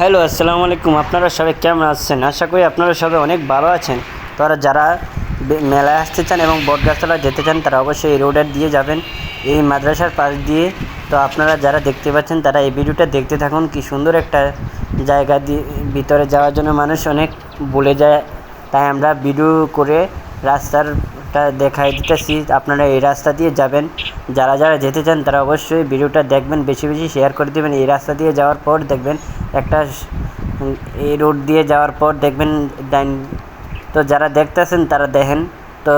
Hello, আসসালামু আলাইকুম। আপনারা সবাই কেমন আছেন? আশা করি আপনারা সবাই অনেক ভালো আছেন। তো আর যারা মেলায় আসতে চান এবং বটগাছতলা যেতে চান, তারা অবশ্যই এই রোডের দিয়ে যাবেন। এই মাদ্রাসার পাশ দিয়ে। তো আপনারা যারা দেখতে পাচ্ছেন, তারা এই ভিডিওটা দেখতে থাকুন। কি সুন্দর একটা জায়গা দিয়ে ভিতরে যাওয়ার জন্য মানুষ অনেক বলে যায়। তাই আমরা ভিডিও করে রাস্তারটা দেখাই দিতেছি, আপনারা এই রাস্তা দিয়ে যাবেন। যারা যারা যেতে চান, তারা অবশ্যই ভিডিওটা দেখবেন, বেশি বেশি শেয়ার করে দেবেন। এই রাস্তা দিয়ে যাওয়ার পর দেখবেন, একটা এই রোড দিয়ে যাওয়ার পর দেখবেন ডাইন তো যারা দেখতেছেন, তারা দেখেন। তো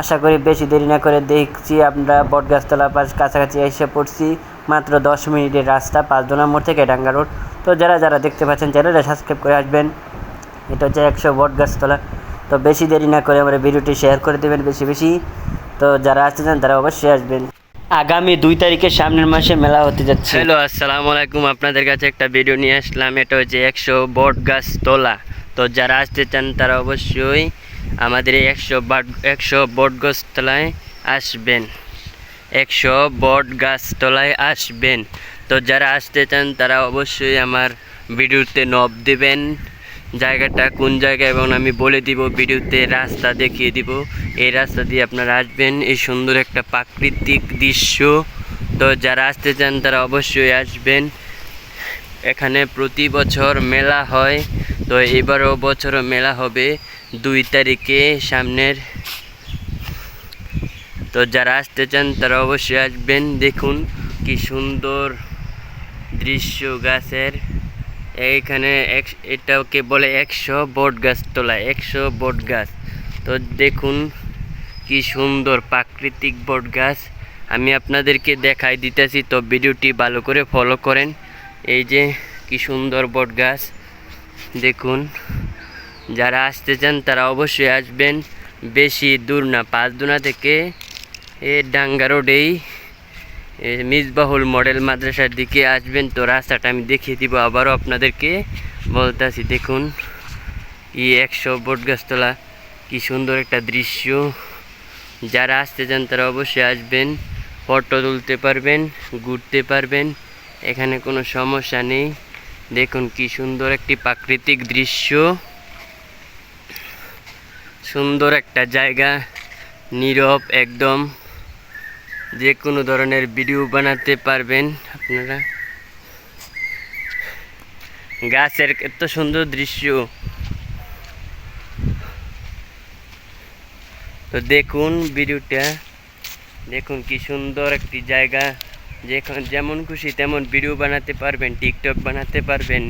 আশা করি বেশি দেরি না করে দেখছি, আমরা বটগাছতলা পাশ কাছাকাছি এসে পড়ছি, মাত্র দশ মিনিটের রাস্তা পাঁচদোনা মোড় থেকে ডাঙ্গা রোড তো যারা যারা দেখতে পাচ্ছেন চ্যানেলটা সাবস্ক্রাইব করে আসবেন। এটা হচ্ছে একশো বট গাছতলা তো বেশি দেরি না করে আমরা ভিডিওটি শেয়ার করে দেবেন বেশি বেশি। তো যারা আসতে চান, তারা অবশ্যই আসবেন। আগামী দুই তারিখে সামনের মাসে মেলা হতে যাচ্ছে। হ্যালো, আসসালামু আলাইকুম। আপনাদের কাছে একটা ভিডিও নিয়ে আসলাম। এটা হচ্ছে একশো বট গাছ তোলা। তো যারা আসতে চান, তারা অবশ্যই আমাদের এই একশো বাট একশো বট গাছ তলায় আসবেন। একশো বট গাছ গাছতলায় আসবেন। তো যারা আসতে চান, তারা অবশ্যই আমার ভিডিওতে নব দেবেন। জায়গাটা, কোন জায়গা, এবং আমি বলে দিব, ভিডিওতে রাস্তা দেখিয়ে দিব। এই রাস্তা দিয়ে আপনারা আসবেন। এই সুন্দর একটা প্রাকৃতিক দৃশ্য। তো যারা আসতে চান, তারা অবশ্যই আসবেন। এখানে প্রতি বছর মেলা হয়। তো এবারও বছরও মেলা হবে, দুই তারিখে সামনের। তো যারা আসতে চান, তারা অবশ্যই আসবেন। দেখুন কি সুন্দর দৃশ্য গাছের। এইখানে এক এটাকে বলে একশো বট গাছ তোলা, একশো বট গাছ। তো দেখুন কি সুন্দর প্রাকৃতিক বট গাছ। আমি আপনাদেরকে দেখাই দিতেছি, তো ভিডিওটি ভালো করে ফলো করেন। এই যে কি সুন্দর বট গাছ। দেখুন, যারা আসতে চান তারা অবশ্যই আসবেন। বেশি দূর না, পাঁচ দুনা থেকে এ ডাঙ্গা রোডেই। মিসবাহুল মডেল মাদ্রাসার দিকে আসবেন তো রাস্তাটা আমি দেখিয়ে দিব, আবারও আপনাদেরকে বলতেছি, দেখুন, ই একশো বট গাছতলা, কি সুন্দর একটা দৃশ্য। যারা আসতে চান তারা অবশ্যই আসবেন, ফটো তুলতে পারবেন, ঘুরতে পারবেন, এখানে কোনো সমস্যা নেই। দেখুন, কি সুন্দর একটি প্রাকৃতিক দৃশ্য। সুন্দর একটা জায়গা, নীরব একদম। যে কোনো ধরনের ভিডিও বানাতে পারবেন আপনারা। গাছের এত সুন্দর দৃশ্য। তো দেখুন ভিডিওটা। দেখুন কি সুন্দর একটি জায়গা। যেখানে যেমন খুশি তেমন ভিডিও বানাতে পারবেন, টিকটক বানাতে পারবেন,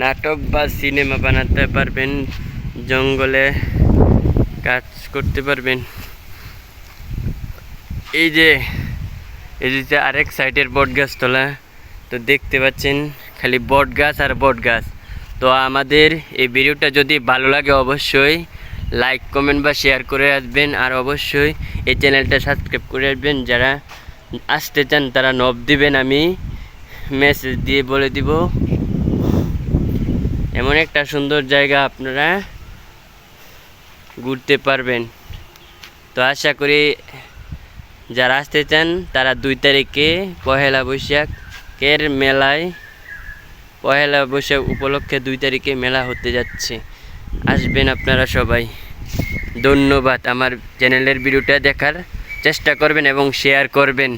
নাটক বা সিনেমা বানাতে পারবেন, জঙ্গলে কাজ করতে পারবেন। এই যে এই যে আরেক সাইডের বট গাছ তোলা। তো দেখতে পাচ্ছেন, খালি বট গাছ আর বট গাছ। তো আমাদের এই ভিডিওটা যদি ভালো লাগে অবশ্যই লাইক, কমেন্ট বা শেয়ার করে আসবেন। আর অবশ্যই এই চ্যানেলটা সাবস্ক্রাইব করে আসবেন। যারা আসতে চান, তারা নব দিবেন, আমি মেসেজ দিয়ে বলে দিব। এমন একটা সুন্দর জায়গা আপনারা ঘুরতে পারবেন। তো আশা করি যারা আসতে চান, তারা দুই তারিখে পহেলা বৈশাখের মেলায়, পহেলা বৈশাখ উপলক্ষে দুই তারিখে মেলা হতে যাচ্ছে। আসবেন আপনারা সবাই। ধন্যবাদ আমার চ্যানেলের ভিডিওটা দেখার চেষ্টা করবেন এবং শেয়ার করবেন।